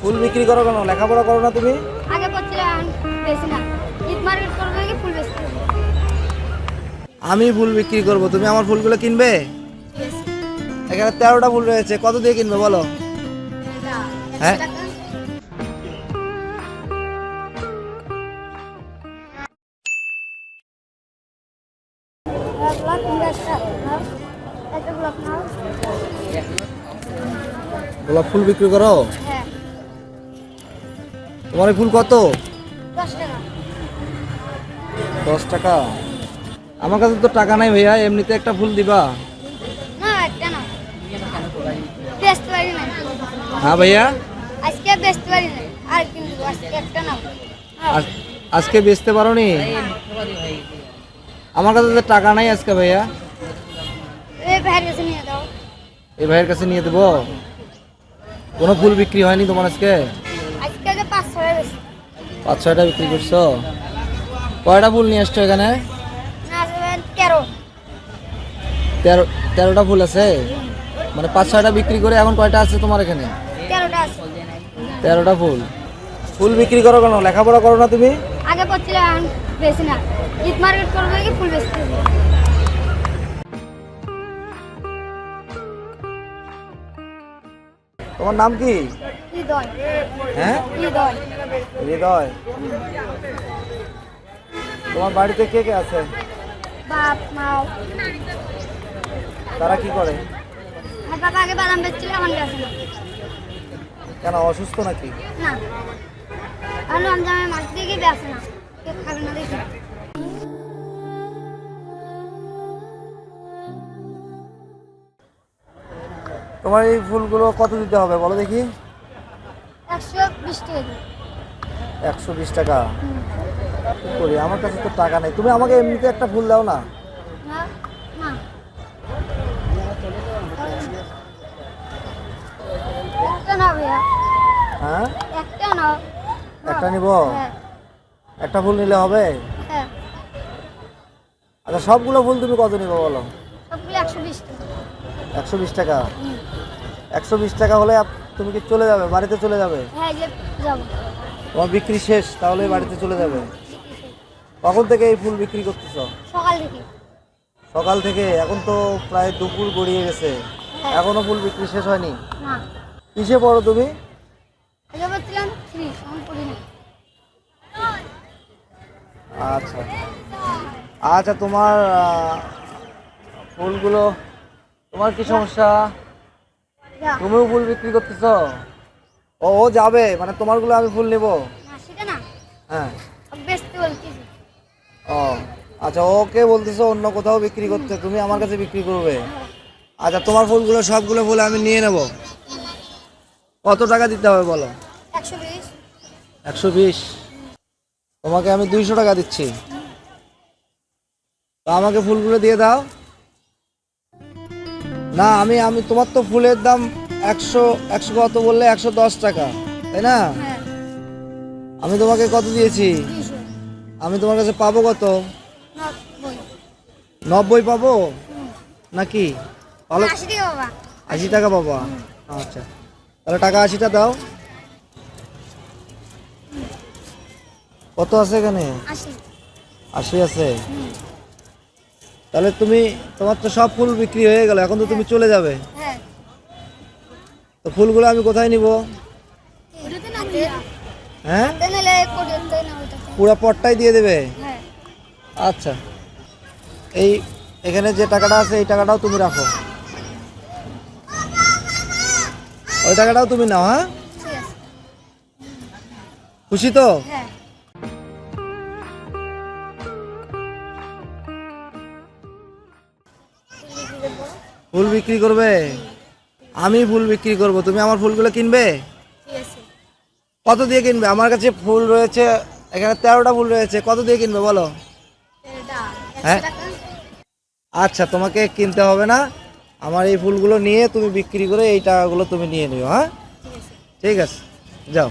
ফুল বিক্রি করো কেন? লেখাপড়া করো না তুমি? আগে করছিলাম বেশি না। ঈদ মার্কেট করব নাকি ফুল বেশি? আমি ফুল বিক্রি করব। তুমি আমার ফুলগুলো কিনবে? এখানে তেরোটা ফুল রয়েছে। কত দিয়ে কিনবে বলো? হ্যাঁ? গোলাপ গোলাপ ফুল বিক্রি করো? হ্যাঁ। তোমার ফুল কত? দশ টাকা। আমার কাছে তো টাকা নাই ভাইয়া এমনিতে একটা ফুল দিবা। হ্যাঁ ভাইয়া? আজকে বেচতে পারি না আর কিন্তু আজকে একটা বেচতে পারো নি আমার কাছে তো টাকা নাই আজকে ভাইয়া। এই ভাইয়ের কাছে নিয়ে দেবো? কোনো ফুল বিক্রি হয়নি তোমার আজকে? পাঁচ ছয়টা বিক্রি করছ? কয়টা ফুল নিয়ে আসছো এখানে? তেরো। তেরো তেরোটা ফুল আছে? মানে পাঁচ ছয়টা বিক্রি করে এখন কয়টা আছে তোমার এখানে? তেরোটা ফুল। ফুল বিক্রি করো কেন? লেখাপড়া করো না তুমি? আগে করছিলাম বেশি না। ঈদ মার্কেট করব নাকি ফুল বেশি তোমার নাম কি? হ্যাঁ? হৃদয়। তোমার বাড়িতে কে কে আছে? তারা কি করে? কেন অসুস্থ নাকি? তোমার এই ফুলগুলো কত দিতে হবে বলো দেখি? একশো বিশ টাকা একশো বিশ টাকা কি করি। আমার কাছে তো টাকা নেই। তুমি আমাকে এমনিতে একটা ফুল দাও না? হ্যাঁ? একটা নিব? হ্যাঁ। একটা ফুল নিলে হবে? হ্যাঁ। আচ্ছা সবগুলো ফুল তুমি কত নিবে বলো? একশো বিশ টাকা। একশো বিশ টাকা? হুম। একশো বিশ টাকা হলে তুমি কি চলে যাবে? বাড়িতে চলে যাবে? হ্যাঁ যাব। তোমার বিক্রি শেষ তাহলে বাড়িতে চলে যাবে। কখন থেকে এই ফুল বিক্রি করতেছো? সকাল থেকে। সকাল থেকে? এখন তো প্রায় দুপুর গড়িয়ে গেছে। হ্যাঁ। এখনও ফুল বিক্রি শেষ হয়নি? না। কিসে পড়ো তুমি? আচ্ছা। আচ্ছা তোমার ফুলগুলো তোমার কি সমস্যা? তুমিও ফুল বিক্রি করতেছ? ও ও যাবে মানে তোমারগুলো আমি ফুল নেব। না সেটা না। হ্যাঁ। বেচতে বলতেছি। ও আচ্ছা ওকে বলতেছো অন্য কোথাও বিক্রি করতে তুমি আমার কাছে বিক্রি করবে। আচ্ছা তোমার ফুলগুলো সবগুলো ফুল আমি নিয়ে নেব। কত টাকা দিতে হবে বলো? একশো বিশ। তোমাকে আমি দুইশো টাকা দিচ্ছি। তো আমাকে ফুলগুলো দিয়ে দাও। না আমি আমি তোমার তো ফুলের দাম একশো একশো কত বললে? একশো দশ টাকা তাই না? হ্যাঁ। আমি তোমাকে কত দিয়েছি? আমি তোমার কাছে পাবো কত? নব্বই। পাবো? নাকি? ভালো আশি টাকা বাবা পাবো? আচ্ছা। তাহলে টাকা আশিটা দাও। কত আছে এখানে? আশি। আছে? তাহলে তুমি তোমার তো সব ফুল বিক্রি হয়ে গেল এখন তো তুমি চলে যাবে। হ্যাঁ। তো ফুলগুলো আমি কোথায় নিব? হ্যাঁ? পুরো পটটাই দিয়ে দেবে? হ্যাঁ। আচ্ছা। এই এখানে যে টাকাটা আছে এই টাকাটাও তুমি রাখো। ওই টাকাটাও তুমি নাও হ্যাঁ? খুশি তো? হ্যাঁ। ফুল বিক্রি করবে? আমি ফুল বিক্রি করব। তুমি আমার ফুলগুলো কিনবে? কত দিয়ে কিনবে? আমার কাছে ফুল রয়েছে এখানে তেরোটা ফুল রয়েছে কত দিয়ে কিনবে বলো? হ্যাঁ? আচ্ছা তোমাকে কিনতে হবে না। আমার এই ফুলগুলো নিয়ে তুমি বিক্রি করে এই টাকাগুলো তুমি নিয়ে নিও হ্যাঁ? ঠিক আছে যাও।